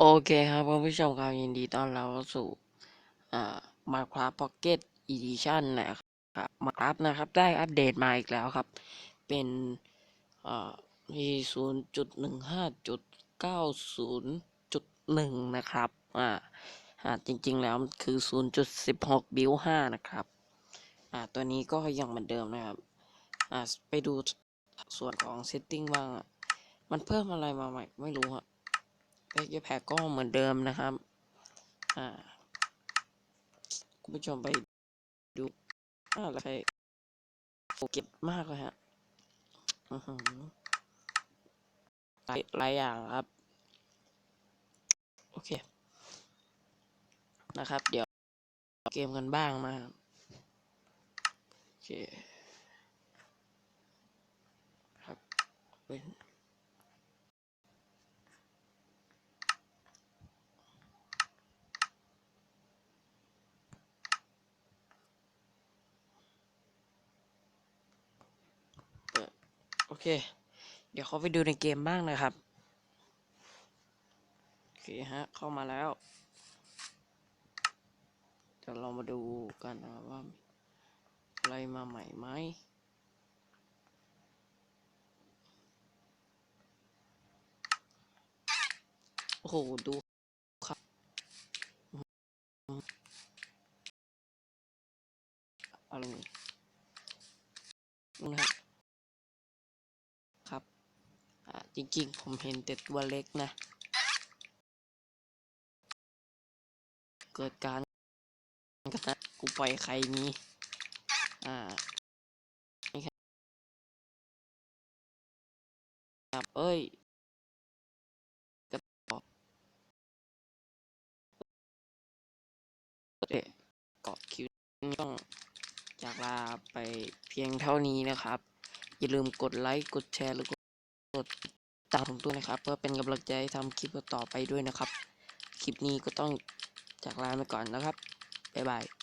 โอเคครับคุณผู้ชมครับยินดีต้อนรับเข้าสู่อ่า Minecraft Pocket Edition นะครับ Minecraft นะครับ ได้อัปเดตมาอีกแล้วครับ เป็นอ่าพีศูนย์จุดหนึ่งห้าจุดเก้าศูนย์จุดหนึ่งนะครับอ่าจริงๆแล้วมันคือศูนย์จุดสิบหกบิลห้านะครับอ่าตัวนี้ก็ยังเหมือนเดิมนะครับอ่าไปดูส่วนของ setting บ้างอะมันเพิ่มอะไรมาใหม่ไม่รู้อะ เอ็กแพก็เหมือนเดิมนะครับ อ่า คุณผู้ชมไปดูอ่าแล้วใครโฟกัสมากเลยฮะหลายหลายอย่างครับ โอเค นะครับ เดี๋ยวเกมกันบ้างนะโอเค ครับเป็น เปิดโอ เค เดี๋ยวเขาไปดูในเกมบ้างนะครับ โอเคฮะ เข้ามาแล้ว เดี๋ยวเรามาดูกันนะครับว่าอะไรมาใหม่ไหมโอ้โห ดูครับ อะไรนี่นะครับ อ่า จริงๆ ผมเห็นแต่ตัวเล็กนะ เกิดการกระทะกูปล่อยใครนี้อ่านี่ครับเอ้ยกระต่อเอ๊ะกาะคิวต้องจากลาไปเพียงเท่านี้นะครับ อย่าลืมกดไลค์ กดแชร์ แล้วกด ตามผมด้วยนะครับเพื่อเป็นกำลังใจทำคลิปต่อไปด้วยนะครับ คลิปนี้ก็ต้องจากลาไปก่อนนะครับบ๊ายบาย